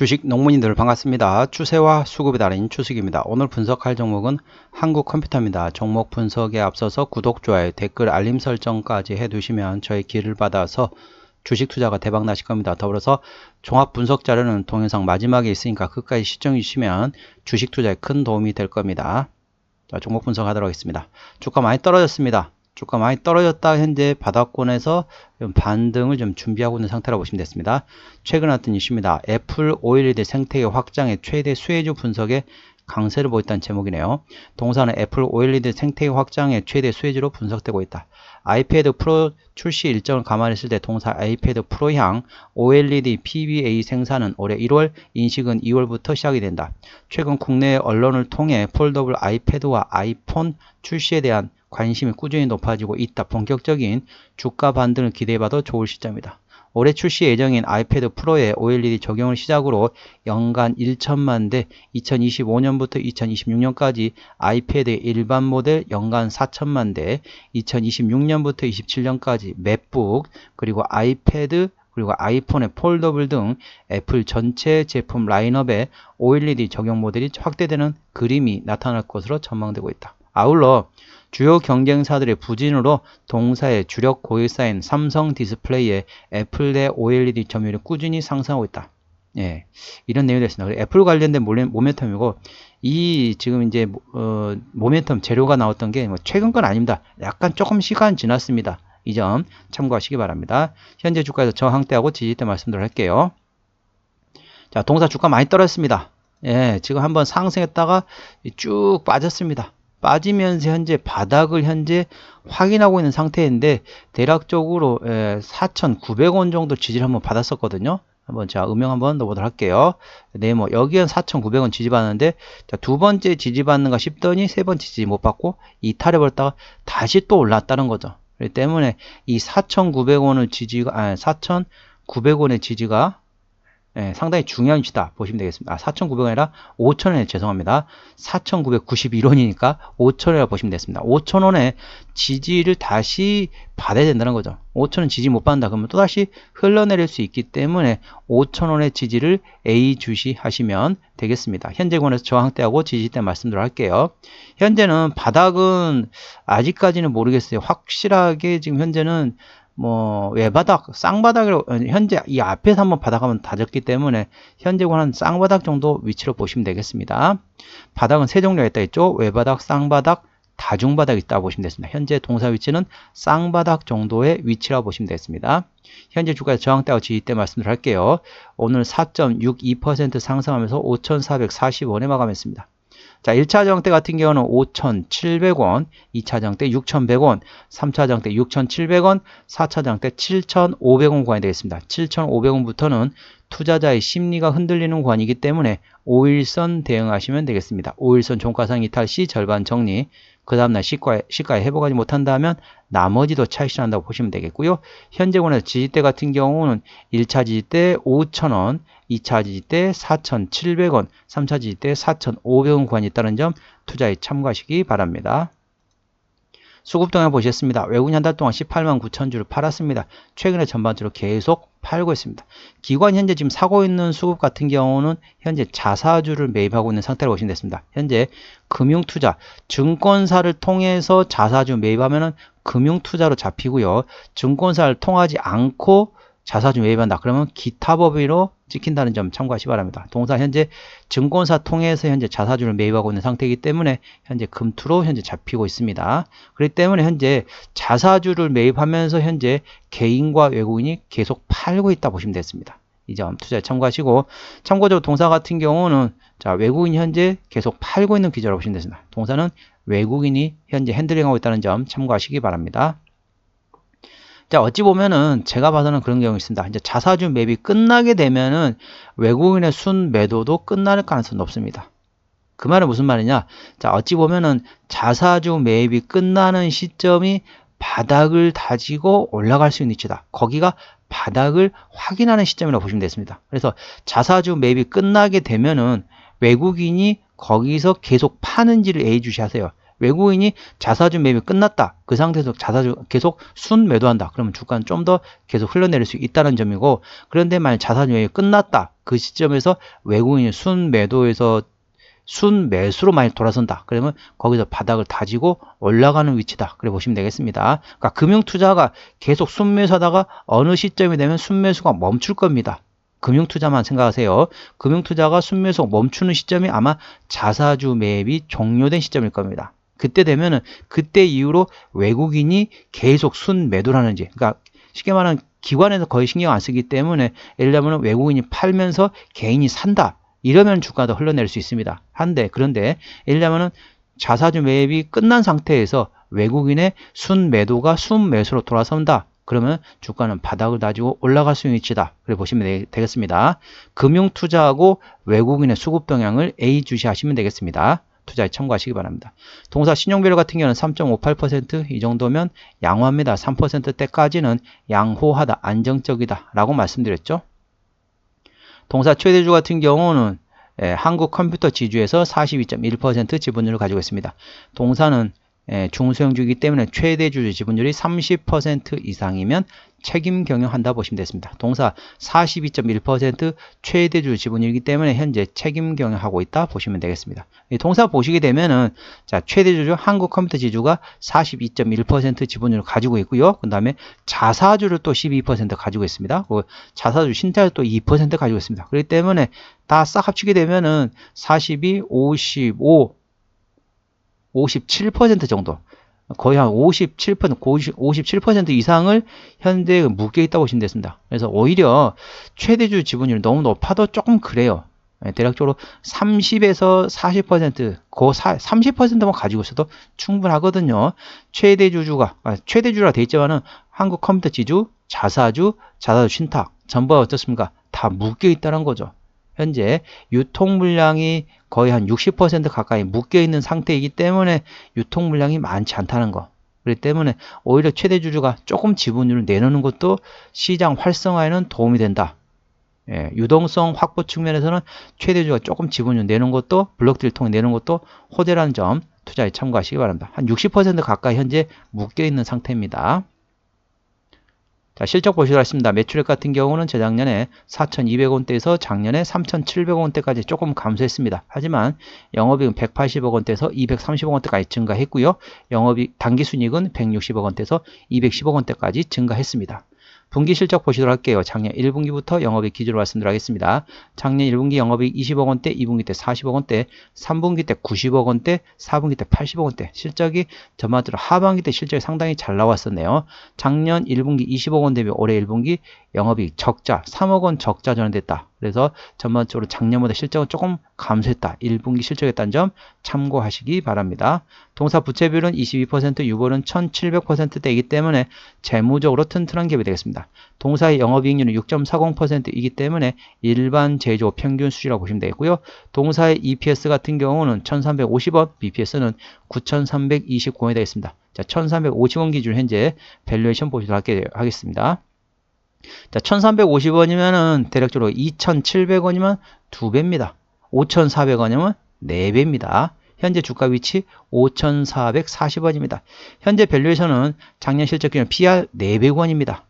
주식 농문인들 반갑습니다. 추세와 수급이 다른 추식입니다. 오늘 분석할 종목은 한국 컴퓨터입니다. 종목 분석에 앞서서 구독, 좋아요, 댓글, 알림 설정까지 해두시면 저희 길을 받아서 주식 투자가 대박 나실 겁니다. 더불어서 종합 분석 자료는 동영상 마지막에 있으니까 끝까지 시청해 주시면 주식 투자에 큰 도움이 될 겁니다. 자, 종목 분석하도록 하겠습니다. 주가 많이 떨어졌습니다. 주가 많이 떨어졌다 현재 바닥권에서 반등을 좀 준비하고 있는 상태라고 보시면 됐습니다. 최근 어떤 이슈입니다. 애플 OLED 생태계 확장의 최대 수혜주 분석에 강세를 보였다는 제목이네요. 동사는 애플 OLED 생태계 확장의 최대 수혜주로 분석되고 있다. 아이패드 프로 출시 일정을 감안했을 때 동사 아이패드 프로 향 OLED PBA 생산은 올해 1월, 인식은 2월부터 시작이 된다. 최근 국내 언론을 통해 폴더블 아이패드와 아이폰 출시에 대한 관심이 꾸준히 높아지고 있다. 본격적인 주가 반등을 기대해봐도 좋을 시점이다. 올해 출시 예정인 아이패드 프로의 OLED 적용을 시작으로 연간 1천만 대, 2025년부터 2026년까지 아이패드 일반 모델 연간 4천만 대, 2026년부터 27년까지 맥북, 그리고 아이패드, 그리고 아이폰의 폴더블 등 애플 전체 제품 라인업에 OLED 적용 모델이 확대되는 그림이 나타날 것으로 전망되고 있다. 아울러 주요 경쟁사들의 부진으로 동사의 주력 고객사인 삼성 디스플레이의 애플 내 OLED 점유율이 꾸준히 상승하고 있다. 예, 이런 내용이 됐습니다. 애플 관련된 모멘텀이고 이 지금 이제 어, 모멘텀 재료가 나왔던 게 뭐 최근 건 아닙니다. 약간 조금 시간 지났습니다. 이 점 참고하시기 바랍니다. 현재 주가에서 저항대하고 지지대 말씀드려 할게요. 자, 동사 주가 많이 떨어졌습니다. 예, 지금 한번 상승했다가 쭉 빠졌습니다. 빠지면서 현재 바닥을 현재 확인하고 있는 상태인데 대략적으로 4,900원 정도 지지를 한번 받았었거든요. 한번 자 음영 한번 넣어보도록 할게요. 네모 여기는 4,900원 지지받는데 자, 두 번째 지지받는가 싶더니 세 번째 지지 못 받고 이탈해버렸다가 다시 또 올랐다는 거죠. 그렇기 때문에 이 4,900원을 지지가 아 4,900원의 지지가 예, 상당히 중요한 위치다 보시면 되겠습니다. 아, 4,900원 아니라 5,000원에 죄송합니다. 4,991원이니까 5,000원이라고 보시면 되겠습니다. 5,000원에 지지를 다시 받아야 된다는 거죠. 5,000원 지지 못 받는다 그러면 또다시 흘러내릴 수 있기 때문에 5,000원의 지지를 A 주시 하시면 되겠습니다. 현재 권에서 저항대하고 지지대 말씀드려 할게요. 현재는 바닥은 아직까지는 모르겠어요. 확실하게 지금 현재는 뭐 외바닥, 쌍바닥으로 현재 이 앞에서 한번 바닥하면 다졌기 때문에 현재 관한 쌍바닥 정도 위치로 보시면 되겠습니다. 바닥은 세 종류가 있다 했죠. 외바닥, 쌍바닥, 다중바닥 있다 보시면 되겠습니다. 현재 동사 위치는 쌍바닥 정도의 위치라고 보시면 되겠습니다. 현재 주가의 저항대와 지지대 말씀을 할게요. 오늘 4.62% 상승하면서 5,440원에 마감했습니다. 자, 1차 정대 같은 경우는 5,700원, 2차 정대 6,100원, 3차 정대 6,700원, 4차 정대 7,500원 구간이 되겠습니다. 7,500원부터는 투자자의 심리가 흔들리는 구간이기 때문에 5일선 대응하시면 되겠습니다. 5일선 종가상 이탈 시 절반 정리, 그 다음날 시가에, 시가에 회복하지 못한다면 나머지도 차익실한다고 보시면 되겠고요. 현재 권에서 지지대 같은 경우는 1차 지지대 5,000원, 2차 지지대 4,700원, 3차 지지대 4,500원 구간이 있다는 점 투자에 참고하시기 바랍니다. 수급 동향 보셨습니다. 외국인 한 달 동안 18만 9천 주를 팔았습니다. 최근에 전반적으로 계속 팔고 있습니다. 기관 현재 지금 사고 있는 수급 같은 경우는 현재 자사주를 매입하고 있는 상태로 보시면 됐습니다. 현재 금융투자, 증권사를 통해서 자사주 매입하면은 금융투자로 잡히고요. 증권사를 통하지 않고 자사주 매입한다. 그러면 기타 법인으로 찍힌다는 점 참고하시 기 바랍니다. 동사 현재 증권사 통해서 현재 자사주를 매입하고 있는 상태이기 때문에 현재 금투로 현재 잡히고 있습니다. 그렇기 때문에 현재 자사주를 매입하면서 현재 개인과 외국인이 계속 팔고 있다 보시면 되겠습니다. 이 점 투자에 참고하시고 참고적으로 동사 같은 경우는 자 외국인 현재 계속 팔고 있는 기조라고 보시면 되겠습니다. 동사는 외국인이 현재 핸들링하고 있다는 점 참고하시기 바랍니다. 자, 어찌 보면은 제가 봐서는 그런 경우 있습니다. 이제 자사주 맵이 끝나게 되면은 외국인의 순 매도도 끝날 가능성이 높습니다. 그 말은 무슨 말이냐? 자, 어찌 보면은 자사주 매입이 끝나는 시점이 바닥을 다지고 올라갈 수 있는 위치다. 거기가 바닥을 확인하는 시점이라고 보시면 되겠습니다. 그래서 자사주 매입이 끝나게 되면은 외국인이 거기서 계속 파는지를 예의주시하세요. 외국인이 자사주 매입이 끝났다. 그 상태에서 자사주 계속 순 매도한다. 그러면 주가는 좀 더 계속 흘러내릴 수 있다는 점이고 그런데 만약 자사주 매입이 끝났다. 그 시점에서 외국인이 순 매도에서 순 매수로 많이 돌아선다. 그러면 거기서 바닥을 다지고 올라가는 위치다. 그래 보시면 되겠습니다. 그러니까 금융 투자가 계속 순매수하다가 어느 시점이 되면 순매수가 멈출 겁니다. 금융 투자만 생각하세요. 금융 투자가 순매수 멈추는 시점이 아마 자사주 매입이 종료된 시점일 겁니다. 그때 되면은 그때 이후로 외국인이 계속 순매도라는지 그러니까 쉽게 말하면 기관에서 거의 신경 안 쓰기 때문에 예를 들면 외국인이 팔면서 개인이 산다 이러면 주가도 흘러낼 수 있습니다. 한데 그런데 예를 들면은 자사주 매입이 끝난 상태에서 외국인의 순매도가 순매수로 돌아선다. 그러면 주가는 바닥을 다지고 올라갈 수 있는 위치다. 그래 보시면 되겠습니다. 금융 투자하고 외국인의 수급 동향을 A 주시하시면 되겠습니다. 투자에 참고하시기 바랍니다. 동사 신용비율 같은 경우는 3.58%이 정도면 양호합니다. 3%대까지는 양호하다, 안정적이다 라고 말씀드렸죠. 동사 최대주 같은 경우는 예, 한국 컴퓨터 지주에서 42.1% 지분율을 가지고 있습니다. 동사는 예, 중소형주이기 때문에 최대 주주 지분율이 30% 이상이면 책임 경영한다 보시면 되겠습니다. 동사 42.1% 최대주 지분이기 때문에 현재 책임 경영하고 있다 보시면 되겠습니다. 동사 보시게 되면은 자 최대 주주 한국 컴퓨터 지주가 42.1% 지분율을 가지고 있고요. 그 다음에 자사주를 또 12% 가지고 있습니다. 그 자사주 신자를 또2% 가지고 있습니다. 그렇기 때문에 다 싹 합치게 되면은 42, 55, 57% 정도 거의 한 57%, 57% 이상을 현재 묶여 있다고 보시면 되습니다. 그래서 오히려 최대주 지분율이 너무 높아도 조금 그래요. 예, 대략적으로 30에서 40%, 그 30%만 가지고 있어도 충분하거든요. 최대주주가, 아, 최대주라 돼 있지만은 한국 컴퓨터 지주, 자사주, 자사주 신탁, 전부가 어떻습니까? 다 묶여 있다는 거죠. 현재 유통 물량이 거의 한 60% 가까이 묶여 있는 상태이기 때문에 유통 물량이 많지 않다는 거. 그렇기 때문에 오히려 최대 주주가 조금 지분율을 내놓는 것도 시장 활성화에는 도움이 된다. 예, 유동성 확보 측면에서는 최대주가 조금 지분율 내는 것도 블록들을 통해 내는 것도 호재라는 점 투자에 참고하시기 바랍니다. 한 60% 가까이 현재 묶여 있는 상태입니다. 자, 실적 보시도록 하겠습니다. 매출액 같은 경우는 재작년에 4,200원대에서 작년에 3,700원대까지 조금 감소했습니다. 하지만 영업이익은 180억 원대에서 230억 원대까지 증가했고요. 영업이익 단기순이익은 160억 원대에서 210억 원대까지 증가했습니다. 분기 실적 보시도록 할게요. 작년 1분기부터 영업이익 기준으로 말씀드리겠습니다. 작년 1분기 영업이익 20억 원대, 2분기 때 40억 원대, 3분기 때 90억 원대, 4분기 때 80억 원대. 실적이 전반적으로 하반기 때 실적이 상당히 잘 나왔었네요. 작년 1분기 20억 원 대비 올해 1분기 영업이익 적자, 3억 원 적자 전환됐다. 그래서 전반적으로 작년보다 실적은 조금 감소했다. 1분기 실적했다는 점 참고하시기 바랍니다. 동사 부채비율은 22%, 유보는 1700%대이기 때문에 재무적으로 튼튼한 기업이 되겠습니다. 동사의 영업이익률은 6.40%이기 때문에 일반 제조 평균 수준이라고 보시면 되겠고요. 동사의 EPS 같은 경우는 1350원, BPS는 9329원이 되겠습니다. 자, 1350원 기준 현재 밸류에이션 보시도록 하겠습니다. 자, 1350원이면은 대략적으로 2700원이면 2배입니다. 5400원이면 4배입니다. 현재 주가 위치 5440원입니다. 현재 밸류에이션은 작년 실적 기준 PR 400원입니다.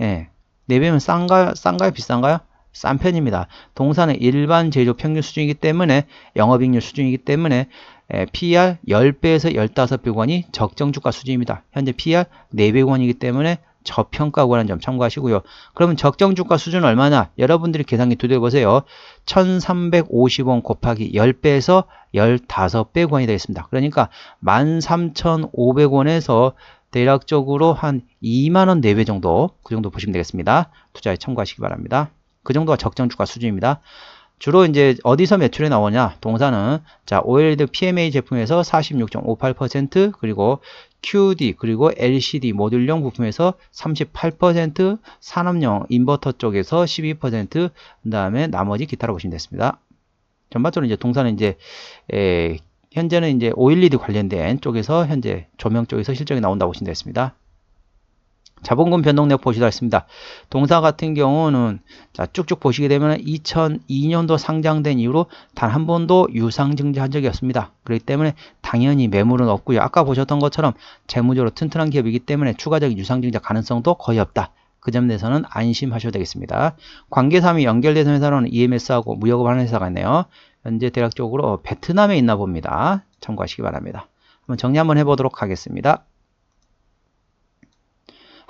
예. 4배면 싼가요? 싼가요? 비싼가요? 싼 편입니다. 동사는 일반 제조 평균 수준이기 때문에 영업이익률 수준이기 때문에 예, PR 10배에서 15배원이 적정 주가 수준입니다. 현재 PR 400원이기 때문에 저평가고라는 점 참고하시고요. 그러면 적정 주가 수준 얼마나? 여러분들이 계산기 두드려 보세요. 1350원 곱하기 10배에서 15배 권이 되겠습니다. 그러니까 13,500원에서 대략적으로 한 2만원 4배 정도 그 정도 보시면 되겠습니다. 투자에 참고하시기 바랍니다. 그 정도가 적정 주가 수준입니다. 주로 이제 어디서 매출이 나오냐? 동사는 자, OLED PMA 제품에서 46.58% 그리고 QD 그리고 LCD 모듈용 부품에서 38% 산업용 인버터 쪽에서 12% 그다음에 나머지 기타로 보시면 됐습니다. 전반적으로 이제 동사는 이제 에, 현재는 이제 OLED 관련된 쪽에서 현재 조명 쪽에서 실적이 나온다고 보시면 됐습니다. 자본금 변동력 보시도록 하겠습니다. 동사 같은 경우는 자 쭉쭉 보시게 되면 2002년도 상장된 이후로 단 한 번도 유상 증자한 적이 없습니다. 그렇기 때문에 당연히 매물은 없고요. 아까 보셨던 것처럼 재무적으로 튼튼한 기업이기 때문에 추가적인 유상 증자 가능성도 거의 없다. 그 점에 대해서는 안심하셔도 되겠습니다. 관계사항이 연결된 회사로는 EMS하고 무역을 하는 회사가 있네요. 현재 대략적으로 베트남에 있나 봅니다. 참고하시기 바랍니다. 한번 정리 한번 해보도록 하겠습니다.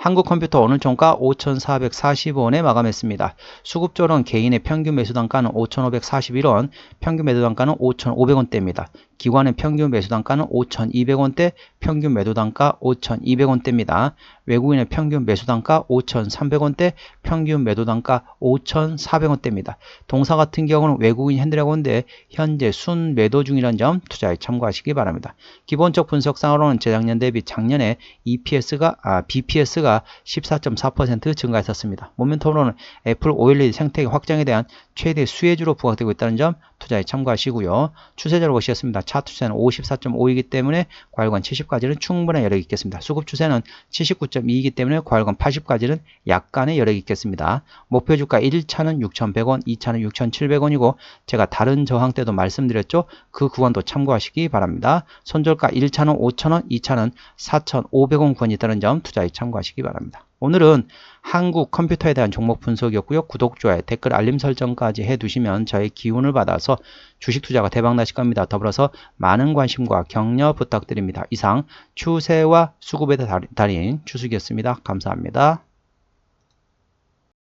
한국컴퓨터 오늘 종가 5,440원에 마감했습니다. 수급조론 개인의 평균 매수 단가는 5,541원, 평균 매도 단가는 5,500원대입니다. 기관의 평균 매수 단가는 5,200원대, 평균 매도 단가 5,200원대입니다. 외국인의 평균 매수 단가 5,300원대, 평균 매도 단가 5,400원대입니다. 동사 같은 경우는 외국인 핸드라고인데 현재 순 매도 중이라는 점 투자에 참고하시기 바랍니다. 기본적 분석상으로는 재작년 대비 작년에 EPS가 아, BPS가 14.4% 증가했었습니다. 모멘텀으로는 애플 OLED 생태계 확장에 대한 최대 수혜주로 부각되고 있다는 점 투자에 참고하시고요. 추세자로 보시겠습니다. 차트 추세는 54.5이기 때문에 과열관 70까지는 충분한 여력이 있겠습니다. 수급 추세는 79.2이기 때문에 과열관 80까지는 약간의 여력이 있겠습니다. 목표 주가 1차는 6,100원, 2차는 6,700원이고 제가 다른 저항 때도 말씀드렸죠. 그 구간도 참고하시기 바랍니다. 손절가 1차는 5,000원, 2차는 4,500원 구간이 있다는 점 투자에 참고하시기 바랍니다. 오늘은 한국 컴퓨터에 대한 종목 분석이었고요. 구독, 좋아요, 댓글, 알림 설정까지 해두시면 저의 기운을 받아서 주식 투자가 대박 나실 겁니다. 더불어서 많은 관심과 격려 부탁드립니다. 이상 추세와 수급의 달인 추숙이었습니다. 감사합니다.